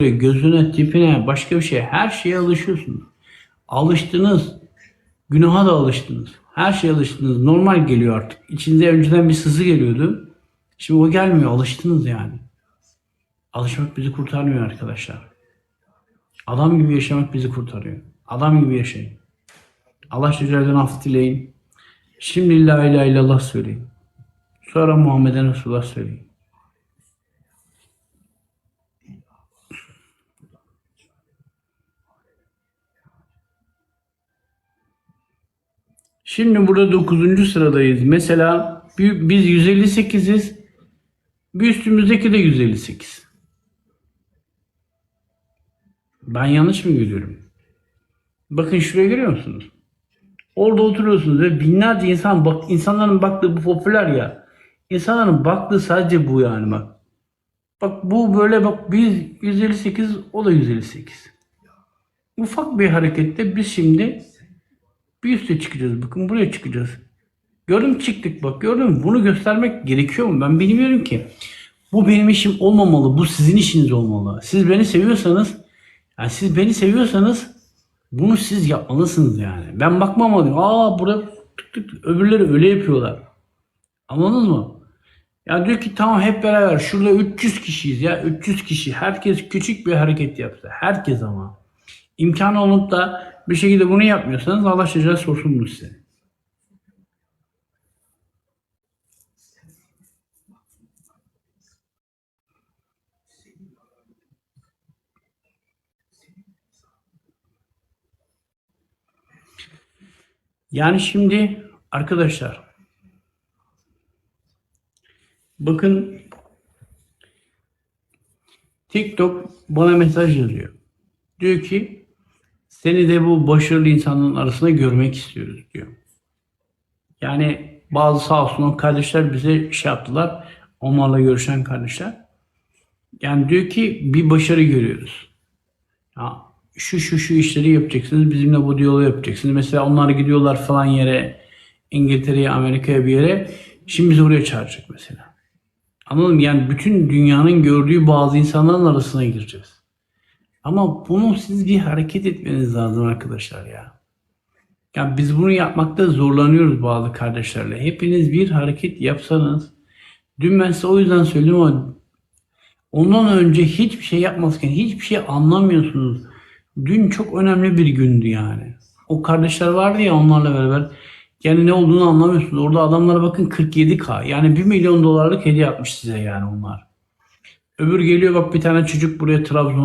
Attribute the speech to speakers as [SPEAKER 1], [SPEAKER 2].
[SPEAKER 1] gözüne, tipine, başka bir şey her şeye alışıyorsunuz. Alıştınız. Günaha da alıştınız. Her şeye alıştınız. Normal geliyor artık. İçinde önceden bir sızı geliyordu. Şimdi o gelmiyor. Alıştınız yani. Alışmak bizi kurtarmıyor arkadaşlar. Adam gibi yaşamak bizi kurtarıyor. Adam gibi yaşayın. Allah Teala'dan af dileyin. Şimdi la ilahe illallah söyleyin. Sonra Muhammeden Resulullah söyleyin. Şimdi burada 9. sıradayız. Mesela bi- biz 158'iz. Bir üstümüzdeki de 158. Ben yanlış mı görüyorum? Bakın şuraya görüyor musunuz? Orada oturuyorsunuz ve binlerce insan bak insanların baktığı bu popüler ya. İnsanların baktığı sadece bu yani bak. Bak bu böyle bak biz 158 o da 158. Ufak bir harekette biz şimdi bir üste çıkacağız. Bakın buraya çıkacağız. Gördün mü çıktık bak gördün mü? Bunu göstermek gerekiyor mu? Ben bilmiyorum ki. Bu benim işim olmamalı. Bu sizin işiniz olmalı. Siz beni seviyorsanız yani siz beni seviyorsanız bunu siz yapmalısınız yani. Ben bakmamalıyım. Aa burada tık tık. öbürleri öyle yapıyorlar. Anladınız mı? Ya diyor ki tamam hep beraber şurada 300 kişiyiz ya 300 kişi. Herkes küçük bir hareket yapsa. Herkes ama. İmkanı olup da bir şekilde bunu yapmıyorsanız Allah sorsun bunu size. Yani şimdi arkadaşlar bakın TikTok bana mesaj yazıyor. Diyor ki seni de bu başarılı insanların arasında görmek istiyoruz diyor. Yani bazı sağ olsun o kardeşler bize şey yaptılar. Onlarla görüşen kardeşler. Yani diyor ki bir başarı görüyoruz. Ya şu şu şu işleri yapacaksınız. Bizimle bu diyaloğu yapacaksınız. Mesela onlar gidiyorlar falan yere İngiltere'ye, Amerika'ya bir yere. Şimdi bizi oraya çağıracak mesela. Anladın mı? Yani bütün dünyanın gördüğü bazı insanların arasına gireceğiz. Ama bunu siz bir hareket etmeniz lazım arkadaşlar ya. Ya biz bunu yapmakta zorlanıyoruz bazı kardeşlerle. Hepiniz bir hareket yapsanız. Dün ben size o yüzden söyledim ama ondan önce hiçbir şey yapmazken hiçbir şey anlamıyorsunuz. Dün çok önemli bir gündü yani. O kardeşler vardı ya onlarla beraber. Yani ne olduğunu anlamıyorsunuz. Orada adamlara bakın 47k. Yani 1 milyon dolarlık hediye yapmış size yani onlar. Öbür geliyor bak bir tane çocuk buraya Trabzon